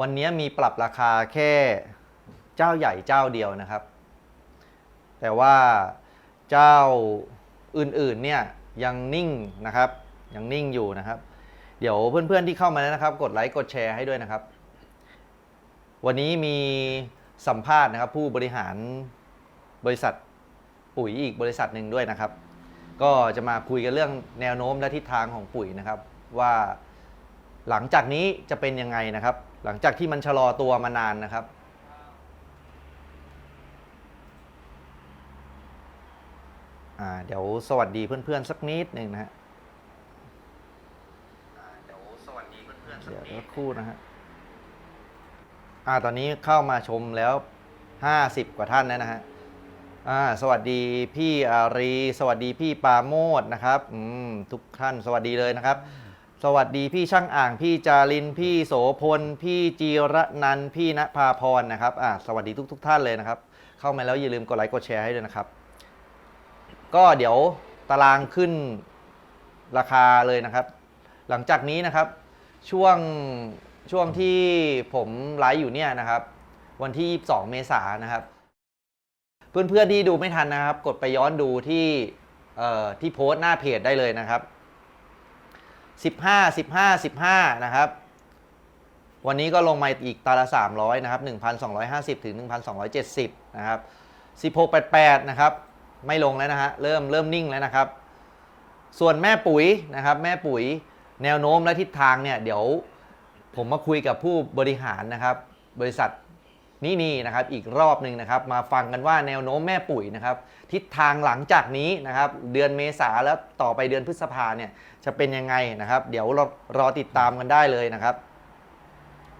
วันนี้มีปรับราคาแค่เจ้าใหญ่เจ้าเดียวนะครับ แต่ว่าเจ้าอื่นๆเนี่ยยังนิ่งนะครับยังนิ่งอยู่นะครับ เดี๋ยวเพื่อนๆที่เข้ามาแล้วนะครับ กดไลค์กดแชร์ให้ด้วยนะครับ วันนี้มีสัมภาษณ์นะครับ ผู้บริหารบริษัทปุ๋ยอีกบริษัทหนึ่งด้วยนะครับ ก็จะมาคุยกันเรื่องแนวโน้มและทิศทางของปุ๋ยนะครับ ว่าหลังจากนี้จะเป็นยังไงนะครับ หลังจากที่มันชะลอตัวมานานนะครับอ่าเดี๋ยวสวัสดีเพื่อนๆสักนิดหนึ่งนะฮะอ่าเดี๋ยวสวัสดีเพื่อนๆสักนิดเดี๋ยวสักครู่นะฮะอ่าตอนนี้เข้ามาชมแล้ว 50 กว่าท่านแล้วนะฮะอ่าสวัสดีพี่อารี สวัสดีพี่ปาโมดนะครับอืมทุกท่านสวัสดีเลยนะครับ สวัสดีพี่ช่างอ่างพี่จารินพี่โสพล พี่จีระนันพี่ณภาพรนะครับอ่าสวัสดีทุกๆท่านเลยนะครับ เข้ามาแล้วอย่าลืมกดไลค์กดแชร์ให้ด้วยนะครับ ก็เดี๋ยวตารางขึ้นราคาเลยนะครับ หลังจากนี้นะครับ ช่วงช่วงที่ผมไลฟ์อยู่เนี่ยนะครับ วันที่ 22 เมษายนนะครับ เพื่อนๆที่ดูไม่ทันนะครับ กดไปย้อนดูที่ที่โพสต์หน้าเพจได้เลยนะครับ 15 15 15 นะครับ วันนี้ก็ลงมาอีกตาละ 300 นะครับ 1,250 ถึง 1,270 นะครับ 16 88 นะครับ ไม่ลงแล้วนะฮะ เริ่มเริ่มนิ่งแล้วนะครับ ส่วนแม่ปุ๋ยนะครับ แม่ปุ๋ยแนวโน้มและทิศทางเนี่ย เดี๋ยวผมมาคุยกับผู้บริหารนะครับ บริษัท นี่นี่นะครับอีกรอบหนึ่งนะครับมาฟังกันว่าแนวโน้มแม่ปุ๋ยนะครับทิศทางหลังจากนี้นะครับเดือนเมษาแล้วต่อไปเดือนพฤษภาเนี่ยจะเป็นยังไงนะครับ เดี๋ยวรอรอติดตามกันได้เลยนะครับ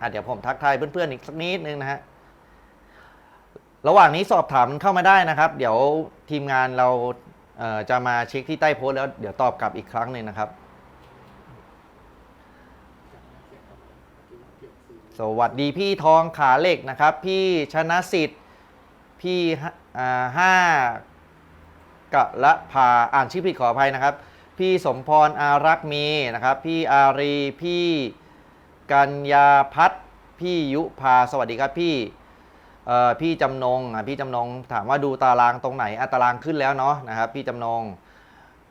อะเดี๋ยวผมทักทายเพื่อนๆอีกสักนิดนึงนะฮะระหว่างนี้สอบถามเข้ามาได้นะครับ เดี๋ยวทีมงานเราเจะมาเช็คที่ใต้โพสต์แล้วเดี๋ยวตอบกลับอีกครั้งหนึ่งนะครับ สวัสดีพี่ทองขาเหล็กนะครับ พี่ชนะสิทธิ์พี่ห้ากะละพาอ่านชื่อผิดขออภัยนะครับ พี่สมพรอารักษ์มีนะครับ พี่อารีพี่กัญญาพัฒน์พี่ยุพาสวัสดีครับพี่พี่จำนงพี่จำนงถามว่าดูตารางตรงไหนอะตารางขึ้นแล้วเนาะนะครับ พี่จำนง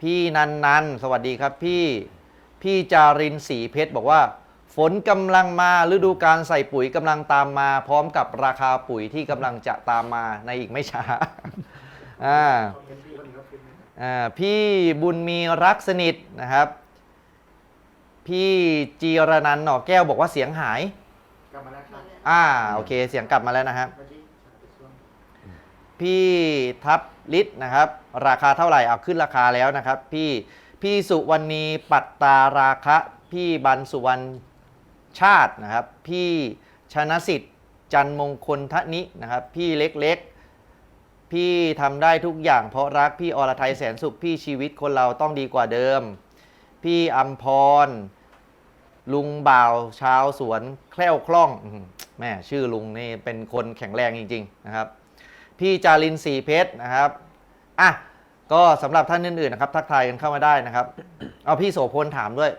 พี่นันนันสวัสดีครับพี่พี่จารินสีเพชรบอกว่า ฝนกำลังมาฤดูการใส่ปุ๋ยกำลังตามมา พร้อมกับราคาปุ๋ยที่กำลังจะตามมาในอีกไม่ช้า อ่าอ่าพี่บุญมีรักสนิทนะครับ พี่จีรนันท์หน่อแก้วบอกว่าเสียงหาย กลับมาแล้วครับอ่าโอเคเสียงกลับมาแล้วนะครับ เมื่อกี้ช่วงพี่ทับลิศนะครับ ราคาเท่าไหร่เอาขึ้นราคาแล้วนะครับ พี่พี่สุวรรณีปัตตาราคะ พี่บันสุวรรณ ชาตินะครับ พี่ชนะสิทธิ์จันมงคลทะนินะครับ พี่เล็กๆ พี่ทำได้ทุกอย่างเพราะรักพี่อรไทยแสนสุขพี่ชีวิตคนเราต้องดีกว่าเดิม พี่อัมพร ลุงบ่าวชาวสวนแคล่วคล่องแม่ชื่อลุงนี่เป็นคนแข็งแรงจริง ๆ นะครับ พี่จารินสีเพชรนะครับอะก็สำหรับท่านอื่นๆนะครับ ทักทายกันเข้ามาได้นะครับ เอาพี่โสพลถามด้วย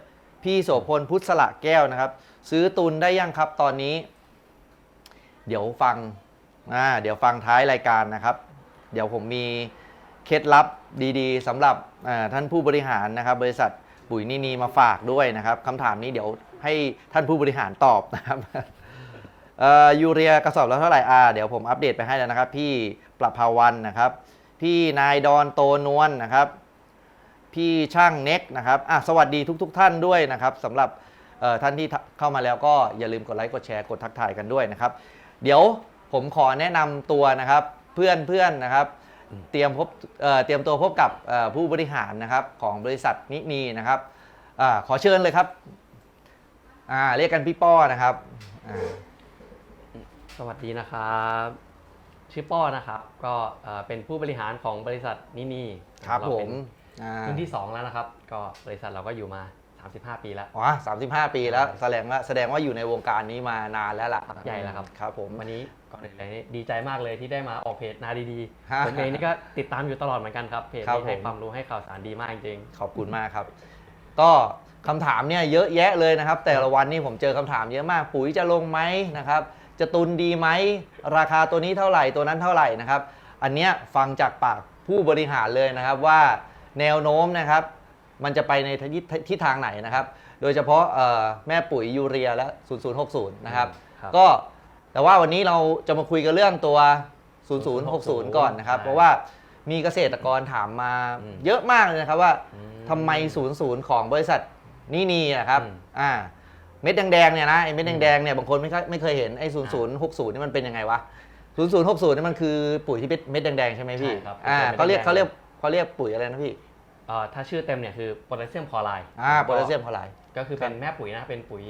พี่โสพลพุทธสละแก้วนะครับ ซื้อตุนได้ยังครับตอนนี้ เดี๋ยวฟังอ่าเดี๋ยวฟังท้ายรายการนะครับ เดี๋ยวผมมีเคล็ดลับดีๆสำหรับท่านผู้บริหารนะครับ บริษัทปุ๋ยนีนีมาฝากด้วยนะครับคำถามนี้เดี๋ยวให้ท่านผู้บริหารตอบนะครับยูเรียกระสอบและเท่าไหร่อ่าเดี๋ยวผมอัปเดตไปให้แล้วนะครับ พี่ประภาวันนะครับ พี่นายดอนโตนวลนะครับ พี่ช่างเน็กนะครับอะสวัสดีทุกๆท่านด้วยนะครับสำหรับเอ่อท่านที่เข้ามาแล้วก็อย่าลืมกดไลค์กดแชร์กดทักทายกันด้วยนะครับ เดี๋ยวผมขอแนะนำตัวนะครับเพื่อนเพื่อนๆนะครับเตรียมพบเอ่อเตรียมตัวพบกับเอ่อผู้บริหารนะครับของบริษัทนินีนะครับอาขอเชิญเลยครับอ่าเรียกกันพี่ป้อนะครับอ่าสวัสดีนะครับ ชื่อป้อนะครับ ก็เอ่อเป็นผู้บริหารของบริษัทนินีครับเาผเป็มนอ่า รุ่นที่ 2 แล้วนะครับ ก็บริษัทเราก็อยู่มา 35 ปีแล้วอ๋อสามสิบห้าปีแล้วแสดงว่าแสดงว่าอยู่ในวงการนี้มานานแล้วล่ะพักใหญ่แล้วครับ ครับผม วันนี้ก่อนอื่นเลยนี่ดีใจมากเลยที่ได้มาออกเพจนาดีฮะๆผมเองนี่ก็ติดตามอยู่ตลอดเหมือนกันครับ เพจครับนี้ให้ผม ความรู้ให้ข่าวสารดีมากจริง ขอบคุณมากครับ ก็คำถามเนี่ยเยอะแยะเลยนะครับ แต่ละวันนี่ผมเจอคำถามเยอะมากปุ๋ยจะลงไหมนะครับ จะตุนดีไหม ราคาตัวนี้เท่าไหร่ตัวนั้นเท่าไหร่นะครับ อันเนี้ยฟังจากปากผู้บริหารเลยนะครับว่า แนวโน้มนะครับ มันจะไปในทิศทิศทางไหนนะครับ โดยเฉพาะเอ่อแม่ปุ๋ยยูเรียและ 0060 นะครับครับ ก็แต่ว่าวันนี้เราจะมาคุยกันเรื่องตัว 0060 ก่อนนะครับใช่เพราะว่ามีเกษตรกรถามมาอืมเยอะมากเลยนะครับว่าอืมทำไม 00 ของบริษัทนี่นีนะครับอืมอ่าเม็ดแดงๆเนี่ยนะไอ้เม็ดแดงๆเนี่ยบางคนไม่เคยไม่เคยเห็นไอ้0060นี่มันเป็นยังไงวะ0060นี่มันคือปุ๋ยที่เป็นเม็ดแดงๆใช่ไหมพี่ใช่ครับอ่าเป็นตัวเม็ดเขาเรียกแดงเขาเรียก เขาเรียกปุ๋ยอะไรนะพี่เอ่อถ้าชื่อเต็มเนี่ยคือโพแทสเซียมคลอไรด์อ่าโพแทสเซียมคลอไรด์ก็คือเป็นแม่ปุ๋ยนะเป็นปุ๋ย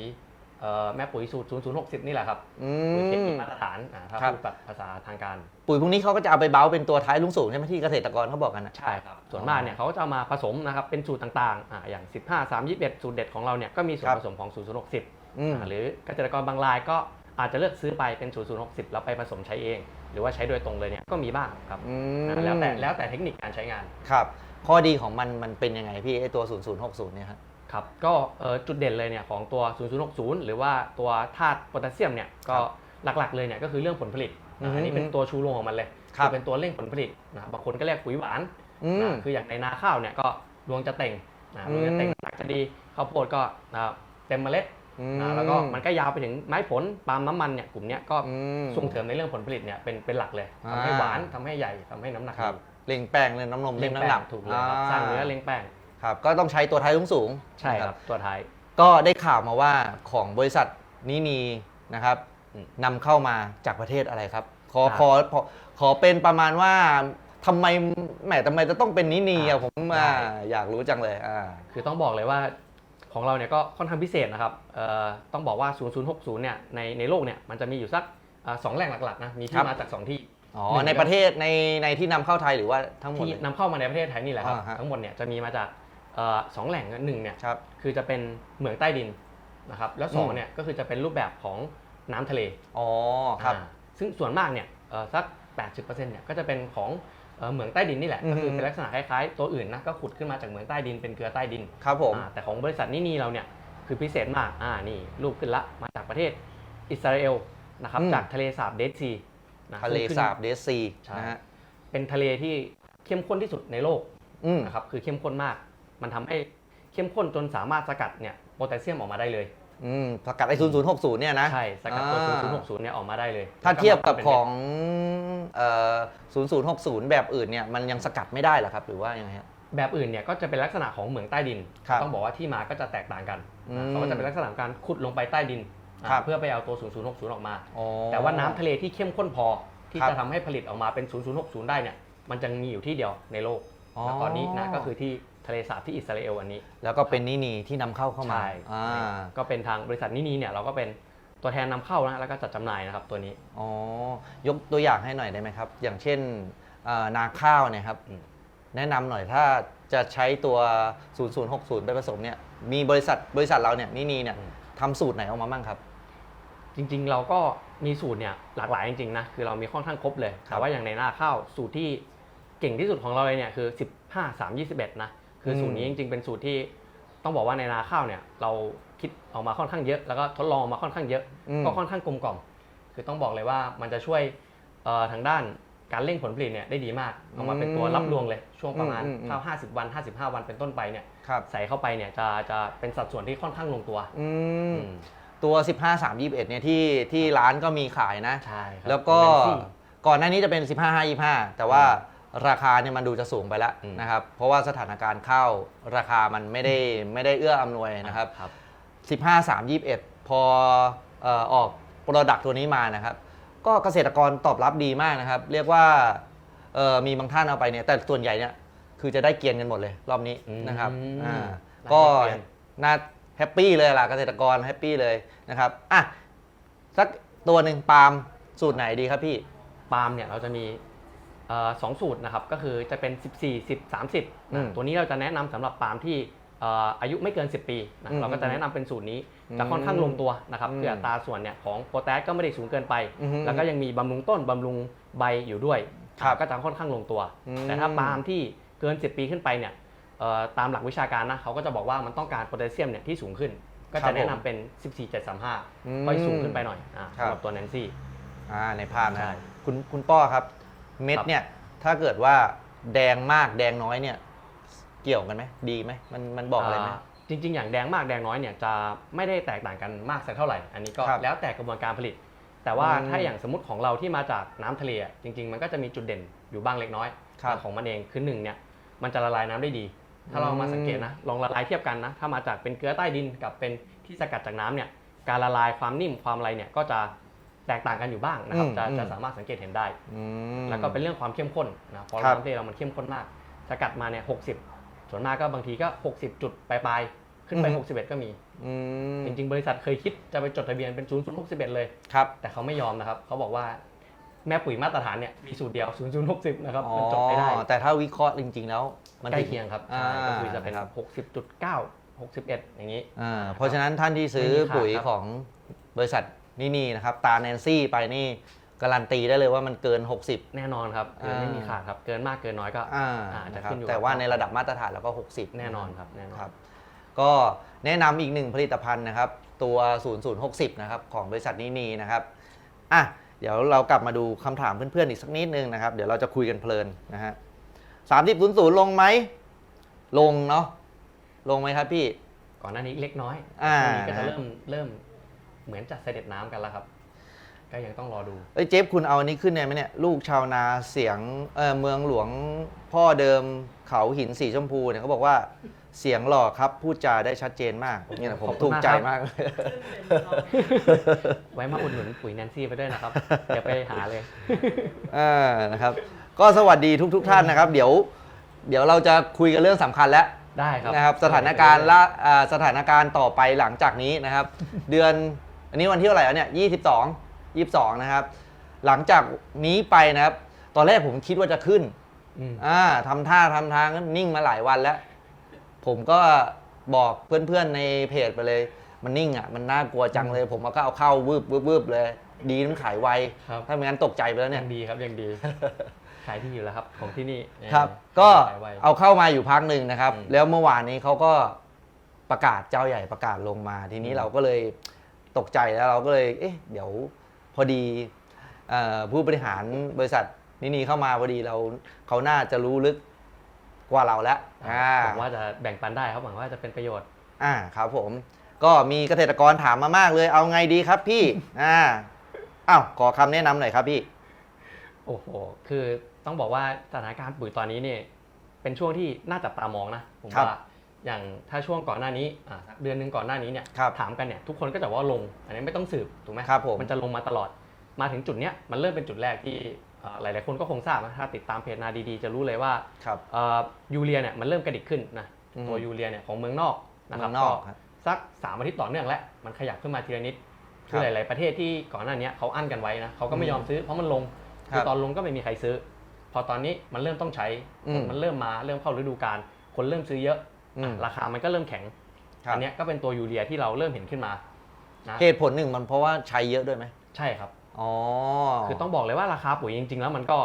เอ่อแม่ปุ๋ยสูตร0060 นี่แหละครับอืปุ๋ยเคมีมมาตรฐานอ่าถ้าครับ พูดแบบภาษาทางการปุ๋ยพวกนี้เขาก็จะเอาไปเบ้าเป็นตัวท้ายลุงสูงใช่ไหมที่เกษตรกรเขาบอกกันนะ ใช่ครับส่วนมากเนี่ยเขาก็จะเอามาผสมนะครับเป็นสูตรต่างๆอ่าอย่าง 15 3 21 สูตรเด็ดของเราเนี่ยก็มีส่วนครับ ผสมของ 0060 อืม อ่าหรือเกษตรกรบางรายก็อาจจะเลือกซื้อไปเป็น 0060 แล้วไปผสมใช้เอง หรือว่าใช้โดยตรงเลยเนี่ยก็มีบ้างครับอืม อ่าแล้วแต่แล้วแต่เทคนิคการใช้งานครับ ข้อดีของมันมันเป็นยังไงพี่ไอ้ตัว 0060 เนี่ยครับ ครับก็เอ่อจุดเด่นเลยเนี่ยของตัว 0060 หรือว่าตัวธาตุโพแทสเซียมเนี่ยก็ครับหลักๆเลยเนี่ยก็คือเรื่องผลผลิตอือฮึอันนี้เป็นตัวชูโรงของมันเลยครับเป็นตัวเร่งผลผลิตนะบางคนก็เรียกปุ๋ยหวาน อืม นะคืออย่างในนาข้าวเนี่ยก็รวงจะเต่งนะรวงจะเต่งอืมหนักจะดีข้าวโพดก็นะเต็มเมล็ด อืนะแล้วก็มันก็ยาวไปถึงไม้ผลปาล์มน้ำมันเนี่ยกลุ่มเนี้ยก็อืม ส่งเสริมในเรื่องผลผลิตเนี่ยเป็นเป็นหลักเลยอ่าทำให้หวานทำให้ใหญ่ทำให้น้ำหนักครับดีเล่งแป้งเล่งน้ำนมเล่งน้ำหนักถูกเลยครับสร้างเนื้อเล้งแป้งครับ ก็ต้องใช้ตัวท้ายลุงสูงใช่ครับตัวท้าย ก็ได้ข่าวมาว่าของบริษัทนี้นีนะครับอืมนำเข้ามาจากประเทศอะไรครับ ขอครับขอขอขอเป็นประมาณว่าทำไมแหมทำไมจะต้องเป็นนินีอะอ่าผมได้อ่าอยากรู้จังเลยอ่า คือต้องบอกเลยว่า ของเราเนี่ยก็ค่อนข้างพิเศษนะครับเอ่อต้องบอกว่า 0060 เนี่ยในในโลกเนี่ยมันจะมีอยู่สักเอ่อสองแหล่งหลักๆนะมีครัที่บมาจาก 2 ที่อ๋อหนึ่งในประเทศในในที่นำเข้าไทยหรือว่าทั้งหมดที่เลยนำเข้ามาในประเทศไทยนี่แหละครับอ่าฮะทั้งหมดเนี่ยจะมีมาจากเอ่อสองแหล่งหนึ่งเนี่ยครับคือจะเป็นเหมืองใต้ดินนะครับแล้วสองอืมเนี่ยก็คือจะเป็นรูปแบบของน้ำทะเลอ๋อครับอ่าซึ่งส่วนมากเนี่ยเอ่อสัก 80%เนี่ยก็จะเป็นของ เอ่อเหมืองใต้ดินนี่แหละอือฮึก็คือเป็นลักษณะคล้ายๆ ตัวอื่นนะก็ขุดขึ้นมาจากเหมืองใต้ดินเป็นเกลือใต้ดินครับผมอ่าแต่ของบริษัทนี่นี่เราเนี่ยคือพิเศษมากอ่านี่รูปขึ้นละมาจากประเทศอิสราเอลนะครับอืมจากทะเลสาบเดดซีนะทะเลซึ่งขึ้นสาบเดซีใช่นะฮะเป็นทะเลที่เข้มข้นที่สุดในโลกอืมนะครับคือเข้มข้นมาก มันทำให้เข้มข้นจนสามารถสกัดเนี่ยโพแทสเซียมออกมาได้เลย อืมสกัดไอ้ศูนย์ศูนย์หกศูนย์เนี่ยนะใช่สกัดตัวอ่า 0060เนี่ยออกมาได้เลยถ้าเทียบกับแล้วขมาองเอ่อ0060 แบบอื่นเนี่ยมันยังสกัดไม่ได้เหรอครับ หรือว่ายังไงฮะ แบบอื่นเนี่ยก็จะเป็นลักษณะของเหมืองใต้ดิน ครับต้องบอกว่าที่มาก็จะแตกต่างกันอืมนะเขาก็จะเป็นลักษณะของการขุดลงไปใต้ดินอ่าครับ เพื่อไปเอาตัว 0060 ออกมา อ๋อ แต่ว่าน้ำทะเลที่เข้มข้นพอที่ครับ จะทำให้ผลิตออกมาเป็น 0060 ได้เนี่ยมันจะมีอยู่ที่เดียวในโลกอ๋อ แล้วตอนนี้นะก็คือที่ทะเลสาบที่อิสราเอลอันนี้ แล้วก็เป็นนินีที่นำเข้าเข้ามาใช่อ่าก็เป็นทางบริษัทนินีเนี่ยเราก็เป็นตัวแทนนำเข้านะแล้วก็จัดจำหน่ายนะครับตัวนี้อ๋อยกตัวอย่างให้หน่อยได้ไหมครับ อย่างเช่นเอ่อนาข้าวเนี่ยครับอืมแนะนำหน่อยถ้าจะใช้ตัว 0060 ไปผสมเนี่ยมีบริษัทบริษัทเราเนี่ยนินีเนี่ยทำสูตรไหนออกมาบ้างครับ จริงๆเราก็มีสูตรเนี่ยหลากหลายจริงๆนะคือเรามีค่อนข้างครบเลยครับแต่ว่าอย่างในหน้าข้าวสูตรที่ เก่งที่สุดของเราเลยเนี่ยคือ 15 3 21 นะ คือสูตรนี้จริงๆ เป็นสูตรที่ต้องบอกว่าในนาข้าวเนี่ยเราคิดออกมาค่อนข้างเยอะ แล้วก็ทดลองออกมาค่อนข้างเยอะอืมก็ค่อนข้างกลมกล่อม คือต้องบอกเลยว่ามันจะช่วยเอ่อทางด้านการเร่งผลผลิตเนี่ยได้ดีมากออกมาเป็นตัวรับรวงเลยช่วงประมาณอืมอืมอืมข้าว50 วัน 55 วันเป็นต้นไปเนี่ยครับใส่เข้าไปเนี่ยจะจะเป็นสัดส่วนที่ค่อนข้างลงตัวอืมอืมตัว 15 3 21เนี่ยที่ที่ร้านก็มีขายนะ ใช่ครับแล้วก็เป็นซี่ก่อนหน้านี้จะเป็น 15 5 25 แต่ว่า ราคาเนี่ยมันดูจะสูงไปแล้วอืมนะครับ เพราะว่าสถานการณ์ข้าวราคามันไม่ได้ไม่ได้เอื้ออำนวยนะครับครับ 15 3 21 พอเอ่อออกโปรดักต์ตัวนี้มานะครับ ก็เกษตรกรตอบรับดีมากนะครับ เรียกว่าเอ่อมีบางท่านเอาไปเนี่ยแต่ส่วนใหญ่เนี่ยคือจะได้เกียนกันหมดเลยรอบนี้อืมนะครับอ่าได้ก็เกวียนน่าแฮปปี้เลยล่ะเกษตรกรแฮปปี้เลยนะครับอะสักตัวหนึ่งปาล์มสูตรไหนดีครับพี่ปาล์มเนี่ยเราจะมีเอ่อ สองสูตรนะครับก็คือจะเป็น 14 10 30อืมนะตัวนี้เราจะแนะนำสำหรับปาล์มที่เอ่ออายุไม่เกิน 10 ปีนะอืมเราก็จะแนะนำเป็นสูตรนี้อืมจะค่อนข้างลงตัวนะครับอืมคืออัตราส่วนเนี่ยของโปรแทสก็ไม่ได้สูงเกินไปอือฮึแล้วก็ยังมีบำรุงต้นบำรุงใบอยู่ด้วยครับก็จะค่อนข้างลงตัวอืมแต่ถ้าปาล์มที่เกิน 10 ปีขึ้นไปเนี่ยเอ่อตามหลักวิชาการนะเขาก็จะบอกว่ามันต้องการโพแทสเซียมเนี่ยที่สูงขึ้น ก็ครัจะบแนะผมนำเป็น 14735อืมค่อยสูงขึ้นไปหน่อยอ่าครับสำหรับตัวแนนซี่อ่าในภาพนะใช่คุณคุณป้อครับ เม็ดครับเนี่ยถ้าเกิดว่าแดงมากแดงน้อยเนี่ย เกี่ยวกันไหมดีไหมมันมันบอกอะไรไหมาจริง ๆ อย่างแดงมากแดงน้อยเนี่ยจะไม่ได้แตกต่างกันมากสักเท่าไหร่ อันนี้ก็ครับแล้วแต่กระบวนการผลิต แต่ว่าอืมถ้าอย่างสมมติของเราที่มาจากน้ำทะเลอะจริง ๆ มันก็จะมีจุดเด่นอยู่บ้างเล็กน้อยครับของมันเองคือหนึ่งเนี่ยมันจะละลายน้ำได้ดี ถ้าเรามาสังเกตนะลองละลายเทียบกันนะถ้ามาจากเป็นเกลือใต้ดินกับเป็นที่สกัดจากน้ำเนี่ยการละลายความนิ่มความอะไรเนี่ยก็จะ แตกต่างกันอยู่บ้างนะครับอืมจะอืมจะสามารถสังเกตเห็นได้อืมแล้วก็เป็นเรื่องความเข้มข้นนะเพราะครับน้ำทะเลเรามันเข้มข้นมาก สกัดมาเนี่ยหกสิบส่วนมากก็บางทีก็ 60 จุดปลายๆขึ้นไปอือฮึ61 ก็มีอืมจริงๆ บริษัทเคยคิดจะไปจดทะเบียนเป็น0 0 6 1เลยครับแต่เขาไม่ยอมนะครับ เขาบอกว่าแม่ปุ๋ยมาตรฐานเนี่ยมีสูตรเดียว 0 0 6 0 นะครับอ๋อมันจดไม่ได้ แต่ถ้าวิเคราะห์จริง ๆ แล้ว มันใกล้เคียงครับอ่าใช่ก็คือจะเป็นครับ60.9 61 อย่างนี้อ่าเพราะฉะนั้นท่านที่ซื้อไม่มีขาดปุ๋ยครับของบริษัท นี่นี่นะครับ ตาแนนซี่ไปนี่การันตีได้เลยว่ามันเกิน 60 แน่นอนครับเกินอ่าไม่มีขาดครับ เกินมากเกินน้อยก็อ่าอ่าจะนะครับขึ้นอยู่แต่ว่ากับในระดับมาตรฐานแล้วก็ 60 แน่นอนครับแน่นอนครับ ก็แนะนำอีกหนึ่งผลิตภัณฑ์นะครับ ตัว 0060 นะครับ ของบริษัทนี้นีนะครับอะเดี๋ยวเรากลับมาดูคำถามเพื่อนๆอีกสักนิดนึงนะครับ เดี๋ยวเราจะคุยกันเพลินนะฮะสามสิบศูนย์ศูนย์ลงไหม ลงเนาะลงไหมครับพี่ ก่อนหน้านี้เล็กน้อยอ่าช่วงนี้ก็จะนะฮะเริ่มเริ่ม เหมือนจะเสด็จน้ำกันแล้วครับ ก็ยังต้องรอดูเอ้ยเจฟคุณเอาอันนี้ขึ้นได้ไหมเนี่ยลูกชาวนาเสียงเออเมืองหลวงพ่อเดิมเขาหินสีชมพูเนี่ยเขาบอกว่าเสียงหล่อครับพูดจาได้ชัดเจนมากเนี่ยผมขอบคุณถูกใจมากครับมากเลย ไว้มาอุดหนุนปุ๋ยแนนซี่ไปด้วยนะครับอย่าไปหาเลยอ่านะครับ ก็สวัสดีทุกๆท่านนะครับ เดี๋ยว เดี๋ยวเราจะคุยกันเรื่องสำคัญแล้วได้ครับนะครับ สถานการณ์ละอ่าสถานการณ์ต่อไปหลังจากนี้นะครับ เดือน อันนี้วันที่เท่าไหร่แล้วเนี่ยยี่สิบสองยี่สิบสองนะครับ หลังจากนี้ไปนะครับ ตอนแรกผมคิดว่าจะขึ้นอืมอ่าทำท่าทำทางก็นิ่งมาหลายวันแล้ว ผมก็บอกเพื่อนๆในเพจไปเลย มันนิ่งอะ มันน่ากลัวจังเลย ผมก็เอาเข้าวืบวืบวืบเลย ดีน้ำขายไวครับถ้าไม่งั้นตกใจไปแล้วเนี่ยยังดีครับยังดี ขายที่อยู่แล้วครับ ของที่นี่ครับเออก็ขายไวเอาเข้ามาอยู่พักหนึ่งนะครับอืมแล้วเมื่อวานนี้เขาก็ประกาศเจ้าใหญ่ประกาศลงมา ทีนี้อืมเราก็เลย ตกใจแล้วเราก็เลย เอ๊ะ เดี๋ยวพอดีเอ่อผู้บริหารบริษัทนี่นี่เข้ามาพอดีเราเขาน่าจะรู้ลึกกว่าเราแล้วอ่าหวังว่าจะแบ่งปันได้ครับหวังว่าจะเป็นประโยชน์ อ่าครับผม ก็มีเกษตรกรถามมามากเลย เอาไงดีครับพี่ อ่าอ้าวขอคำแนะนำหน่อยครับพี่ โอ้โห คือต้องบอกว่าสถานการณ์ปุ๋ยตอนนี้เนี่ยเป็นช่วงที่น่าจับตามองนะผมครับว่า อย่างถ้าช่วงก่อนหน้านี้อ่าสักเดือนหนึ่งก่อนหน้านี้เนี่ยครับถามกันเนี่ยทุกคนก็จะว่าลง อันนี้ไม่ต้องสืบถูกไหมครับผมมันจะลงมาตลอดมาถึงจุดเนี้ยมันเริ่มเป็นจุดแรกที่อ่าหลาย ๆ คนก็คงทราบนะถ้าติดตามเพจนาดีๆ จะรู้เลยว่าครับเอ่อยูเรียเนี่ยมันเริ่มกระดิกขึ้นนะอืมตัวยูเรียเนี่ยของเมืองนอกนะครับเมืองนอกครับสักสามอาทิตย์ต่อเนื่องแล้วมันขยับขึ้นมาทีละนิดคคืรัอบหลาย ๆ ประเทศที่ก่อนหน้านี้เขาอั้นกันไว้นะเขาก็ไม่ยอมซื้อเพราะมันลงครับคือตอนลงก็ไม่มีใครซื้อ พอตอนนี้มันเริ่มต้องใช้อืมมันเริ่มมาเริ่มเข้าฤดูกาลคนเริ่มซื้อเยอะอืมอะ ราคามันก็เริ่มแข็งครับอันเนี้ยก็เป็นตัวยูเรียที่เราเริ่มเห็นขึ้นมานะเหตุผลหนึ่งมันเพราะว่าใช้เยอะด้วยไหมใช่ครับอ๋อคือต้องบอกเลยว่าราคาปุ๋ยจริง ๆ แล้วมันก็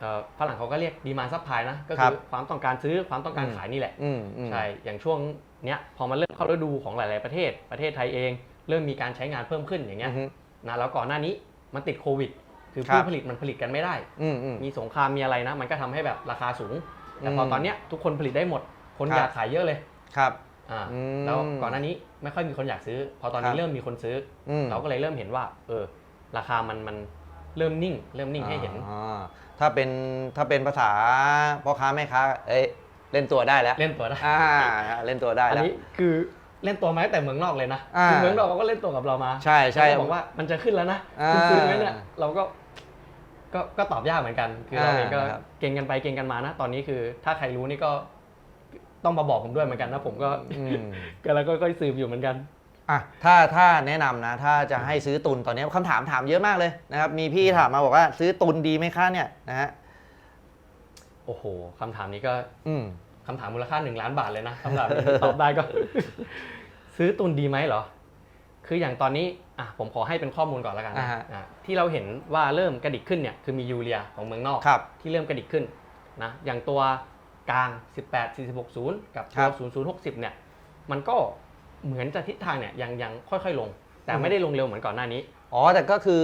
เอ่อฝรั่งเขาก็เรียกดีมานซัพพลายนะก็ครัคืบอความต้องการซื้อความต้องการอืมขายนี่แหละอืมอืมใช่อย่างช่วงเนี้ยพอมันเริ่มเข้าฤดูของหลาย ๆประเทศประเทศไทยเอง เริ่มมีการใช้งานเพิ่มขึ้นอย่างเงี้อืยอฮึนะแล้วก่อนหน้านี้มันติดโควิด คือครับผู้ผลิตมันผลิตกันไม่ได้อืมอืมมีสงครามมีอะไรนะ มันก็ทำให้แบบราคาสูง แต่พออมตอนเนี้ยทุกคนผลิตได้หมด คนครับอยากขายเยอะเลยครับอ่าอืมแล้วก่อนหน้านี้ไม่ค่อยมีคนอยากซื้อ พอตอนครันี้บเริ่มมีคนซื้ออืมเราก็เลยเริ่มเห็นว่า เออ ราคามันมันเริ่มนิ่ง เริ่มนิ่งให้เห็นอ๋อถ้าเป็นถ้าเป็นภาษาพ่อค้าแม่ค้าเอ้ยเล่นตัวได้แล้วเล่นตัวได้อ่าเล่นตัวได้อันแล้วนี้คือเล่นตัวมาตั้งแต่เมืองนอกเลยนะอ่าคือเมืองนอกเขาก็เล่นตัวกับเรามา ใช่ใช่เขาก็บอกว่ามันจะขึ้นแล้วนะอ่าคุณซื้อไหมเนี่ยเราก็ก็ก็ตอบยากเหมือนกัน คือเราอ่าเองก็ครับเก่งกันไปเก่งกันมานะ ตอนนี้คือถ้าใครรู้นี่ก็ ต้องมาบอกผมด้วยเหมือนกันนะผมก็อืมก็แล้วก็ก็สืบอยู่เหมือนกันอะถ้าถ้าแนะนำนะ ถ้าจะให้ซื้อตุนตอนนี้คำถามถามเยอะมากเลยนะครับ มีพี่ถามมาบอกว่า ซื้อตุนดีไหมคะเนี่ยนะฮะโอ้โหคำถามนี้ก็ อืมคำถามมูลค่าหนึ่งล้านบาทเลยนะคำถามนี้ตอบได้ก็ ซื้อตุนดีไหมเหรอ คืออย่างตอนนี้อะผมขอให้เป็นข้อมูลก่อนแล้วกันนะอ่าฮะอะที่เราเห็นว่าเริ่มกระดิกขึ้นเนี่ยคือมียูเรียของเมืองนอกครับที่เริ่มกระดิกขึ้นนะอย่างตัว กลาง 18 46 0 กับครัตัวบ00 60 เนี่ย มันก็เหมือนจะทิศทางเนี่ยยังยังค่อยๆลง แต่อืมไม่ได้ลงเร็วเหมือนก่อนหน้านี้ อ๋อ แต่ก็คือ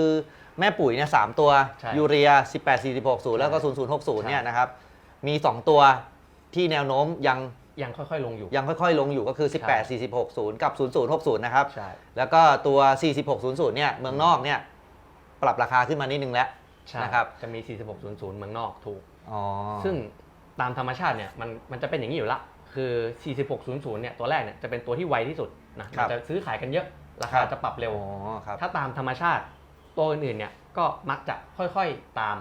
แม่ปุ๋ยเนี่ยสามตัวใช่ยูเรีย 18 46 0 แล้วก็ 0060 เนี่ยนะครับ มี 2 ตัวที่แนวโน้มยังยังค่อยๆ ลงอยู่ ยังค่อยๆ ลงอยู่ก็คือใช่18 46 0 กับ 0060 นะครับ ใช่ แล้วก็ตัว 46 00 เนี่ย เมืองนอกเนี่ย ปรับราคาขึ้นมานิดนึงแล้วใช่นะครับ จะมี 46 00 เมืองนอกถูก อ๋อ ซึ่ง ตามธรรมชาติเนี่ยมันมันจะเป็นอย่างนี้อยู่ละ คือ 4600 เนี่ยตัวแรกเนี่ยจะเป็นตัวที่ไวที่สุดนะครัมับนจะซื้อขายกันเยอะ ราครัคาบจะปรับเร็วอ๋อครับถ้าตามธรรมชาติ ตัวอื่นๆเนี่ยก็มักจะค่อยๆตาม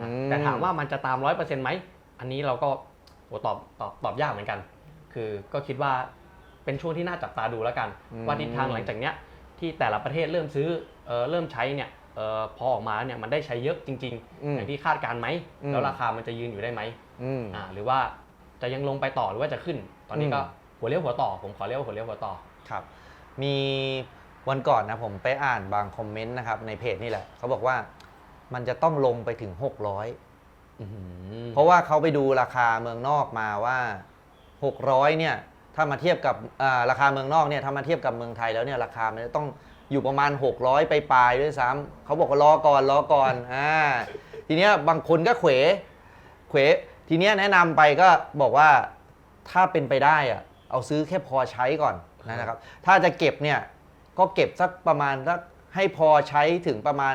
นะอืมแต่ถามว่ามันจะตาม100%ไหม อันนี้เราก็โหตอบตอบตอบยากเหมือนกัน คือก็คิดว่าเป็นช่วงที่น่าจับตาดูแล้วกัน ว่าทิศทางหลังจากเนี้ยที่แต่ละประเทศเริ่มซื้อเออเริ่มใช้เนี่ยเออพอออกมาเนี่ยมันได้ใช้เยอะจริงอืมๆอย่างที่คาดการณ์ไหมอืมแล้วราคามันจะยืนอยู่ได้ไหม อืม อ่าหรือว่าจะยังลงไปต่อหรือว่าจะขึ้น ตอนนี้ก็อืมหัวเลี้ยวหัวต่อ ผมขอเรียกว่าหัวเลี้ยวหัวต่อ ครับ มีวันก่อนนะผมไปอ่านบางคอมเมนต์นะครับในเพจนี่แหละเขาบอกว่ามันจะต้องลงไปถึง 600อื้อหือเพราะว่าเขาไปดูราคาเมืองนอกมาว่า 600 เนี่ยถ้ามาเทียบกับอ่าราคาเมืองนอกเนี่ยถ้ามาเทียบกับเมืองไทยแล้วเนี่ยราคามันจะต้องอยู่ประมาณ 600 ไปปลายๆด้วยซ้ำเขาบอกว่ารอก่อนรอก่อนอ่าทีเนี้ยบางคนก็เขวเขว ทีเนี้ยแนะนำไปก็บอกว่าถ้าเป็นไปได้อะเอาซื้อแค่พอใช้ก่อนนะครับ ถ้าจะเก็บเนี่ยก็เก็บสักประมาณสักให้พอใช้ถึงประมาณ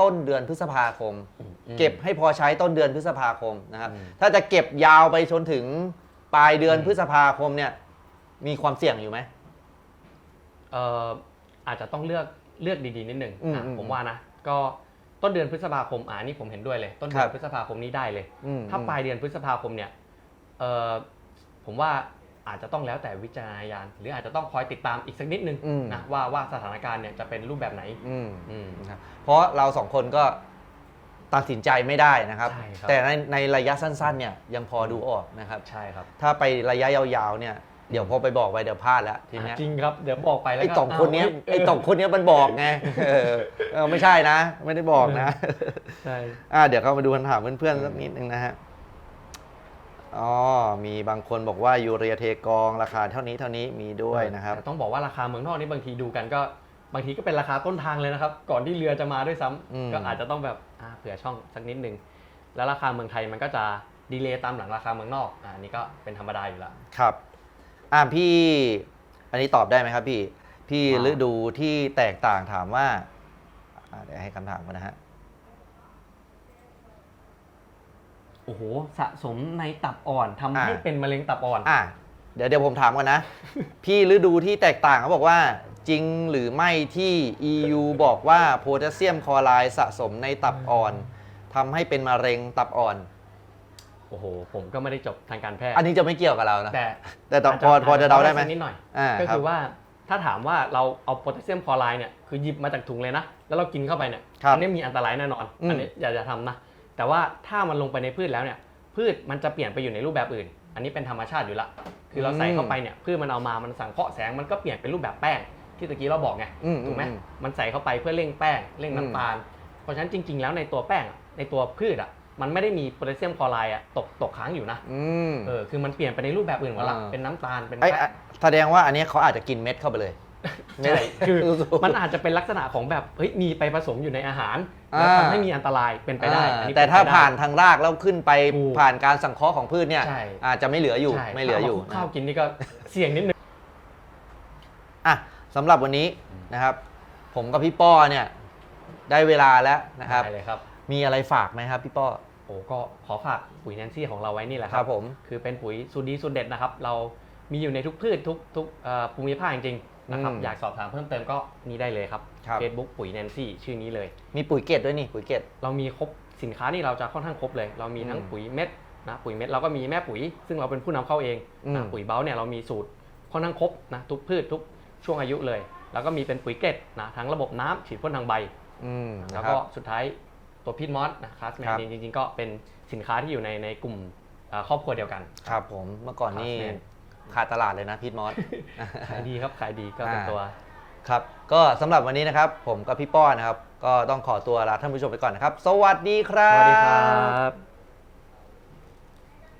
ต้นเดือนพฤษภาคม เก็บให้พอใช้ต้นเดือนพฤษภาคมนะครับอืมถ้าจะเก็บยาวไปจนถึงปลายเดือนอืมพฤษภาคมเนี่ย มีความเสี่ยงอยู่ไหม เอ่ออาจจะต้องเลือกเลือกดีๆนิดหนึ่งอืมอะอืม ผมว่านะ ก็ ต้นเดือนพฤษภาคมอ่านี่ผมเห็นด้วยเลย ต้นเดืครัอนบพฤษภาคมนี้ได้เลย อืมถ้าปลายเดือนพฤษภาคมเนี่ยเอ่อผมว่าอาจจะต้องแล้วแต่วิจารณญาณหรืออาจจะต้องคอยติดตามอีกสักนิดนึงอืม นะว่าว่าสถานการณ์เนี่ยจะเป็นรูปแบบไหนอืม อืม นะครับเพราะเราสองคนก็ตัดสินใจไม่ได้นะครับ ใช่ครับ แต่ในในระยะสั้นๆเนี่ยยังพอดูออกนะครับ ใช่ครับ ถ้าไไประยะยาวๆเนี่ย เดี๋ยวพอไปบอกไปเดี๋ยวพลาดแล้วทีเนี้ยจริงครับเดี๋ยวบอกไปแล้วไอ้ก็สองคนเนี้ยาวเไอ้สองคนเนี้ยมันบอกไงเออเออไม่ใช่นะ ไม่ได้บอกนะ ใช่อ่าเดี๋ยวเข้ามาดูคำถามเพื่อนๆสักนิดนึงนะฮะ อ๋อ มีบางคนบอกว่ายูเรียเทกองราคาเท่านี้เท่านี้มีด้วยนะครับ แต่ต้องบอกว่าราคาเมืองนอกนี่บางทีดูกันก็บางทีก็เป็นราคาต้นทางเลยนะครับ ก่อนที่เรือจะมาด้วยซ้ำอืม ก็อาจจะต้องแบบอ่าเผื่อช่องสักนิดนึงแล้วราคาเมืองไทยมันก็จะดีเลย์ตามหลังราคาเมืองนอกอ่าอันนี่ก็เป็นธรรมดาอยู่แล้วครับ อ่าพี่ อันนี้ตอบได้ไหมครับพี่ พี่ว่าฤดูที่แตกต่างถามว่าอ่าเดี๋ยวให้คำถามกันนะฮะ โอ้โห สะสมในตับอ่อนทำให้อ่า เป็นมะเร็งตับอ่อน อะเดี๋ยวเดี๋ยวผมถามกันนะ พี่ฤดูที่แตกต่างเขาบอกว่า จริงหรือไม่ที่ EU บอกว่าโพแทสเซียมคลอไรด์สะสมในตับอ่อนทำให้เป็นมะเร็งตับอ่อนโอ้โห ผมก็ไม่ได้จบทางการแพทย์อันนี้จะไม่เกี่ยวกับเรานะ แต่แต่ต่อพอพอจะเดาได้ไหมสักนิดหน่อยอ่าก็ครัคืบอว่าถ้าถามว่าเราเอาโพแทสเซียมคลอไรด์เนี่ยคือหยิบมาจากถุงเลยนะ แล้วเรากินเข้าไปเนี่ยครับอันี้มีอันตรายแน่นอนอืมอันนี้อย่าจะทำนะ แต่ว่าถ้ามันลงไปในพืชแล้วเนี่ย พืชมันจะเปลี่ยนไปอยู่ในรูปแบบอื่น อันนี้เป็นธรรมชาติอยู่ละคือเราใส่เข้าไปเนี่ยพืชมันเอามามันสังเคราะห์แสงมันก็เปลี่ยนเป็นรูปแบบแป้งที่ตะกี้เราบอกไงอืมถูกไหมอืมมันใส่เข้าไปเพื่อเร่งแป้งเร่งอืมน้ำตาลเพราะฉะนั้นจริง ๆ แล้วในตัวแป้งอะในตัวพืชอะ มันไม่ได้มีโพแทสเซียมคลอไรด์อะตกตกค้างอยู่นะอืม เออคือมันเปลี่ยนไปในรูปแบบอื่นหมดละอ่า เป็นน้ำตาลเป็นไอ้แป้งอะแสดงว่าอันนี้เขาอาจจะกินเม็ดเข้าไปเลยใช่คือรู้สึกมันอาจจะเป็นลักษณะของแบบเฮ้ยมีไปผสมอยู่ในอาหารแล้วอ่าทำให้มีอันตรายเป็นไปได้อ่าอันนี้แต่ถ้าเป็ไปได้ ผ่านทางรากแล้วขึ้นไปถูกผ่านการสังเคราะห์ของพืชเนี่ย ใช่ อาจจะไม่เหลืออยู่ใช่ไม่เหลืออยู่ถ้าเามาคลุกข้าวนะกินนี่ก็เสี่ยงนิดนึง อะสำหรับวันนี้นะครับ ผมกับพี่ป้อเนี่ยได้เวลาแล้วนะครับ ได้เลยครับ มีอะไรฝากไหมครับพี่ป้อ โอ้ก็ขอฝากปุ๋ยแนนซี่ของเราไว้นี่แหละคครัรับบผมคือเป็นปุ๋ยสูตรดีสูตรเด็ดนะครับ เรามีอยู่ในทุกพืชทุกทุกเอ่อภูมิภาคจริงๆนะครับอืม อยากสอบถามเพิ่มเติมก็นี่ได้เลยครับครับ Facebook ปุ๋ยแนนซี่ชื่อนี้เลย มีปุ๋ยเกตด้วยนี่ปุ๋ยเกต เรามีครบสินค้านี่เราจะค่อนข้างครบเลย เรามีทั้งอืมปุ๋ยเม็ดนะปุ๋ยเม็ดเราก็มีแม่ปุ๋ย ซึ่งเราเป็นผู้นำเข้าเองอืม นะปุ๋ยเบ้าเนี่ยเรามีสูตรค่อนข้างครบนะทุกพืชทุกช่วงอายุเลย แล้วก็มีเป็นปุ๋ยเกล็ดนะทั้งระบบน้ำฉีดพ่นทางใบ อืมแล้วนะครัก็บ สุดท้าย ตัวพีทมอสนะคลาสแมครันบจริงๆก็เป็นสินค้าที่อยู่ในในกลุ่มเอ่อครอบครัวเดียวกัน ครับผมเมื่อก่อนนี่ Craftsman ขาดตลาดเลยนะพีทมอส ขายดีครับขายดีก็เป็นอ่า ตัว ครับ ก็สำหรับวันนี้นะครับ ผมกับพี่ป้อนะครับ ก็ต้องขอตัวลาท่านผู้ชมไปก่อนนะครับ สวัสดีครัสบวัสดีครับ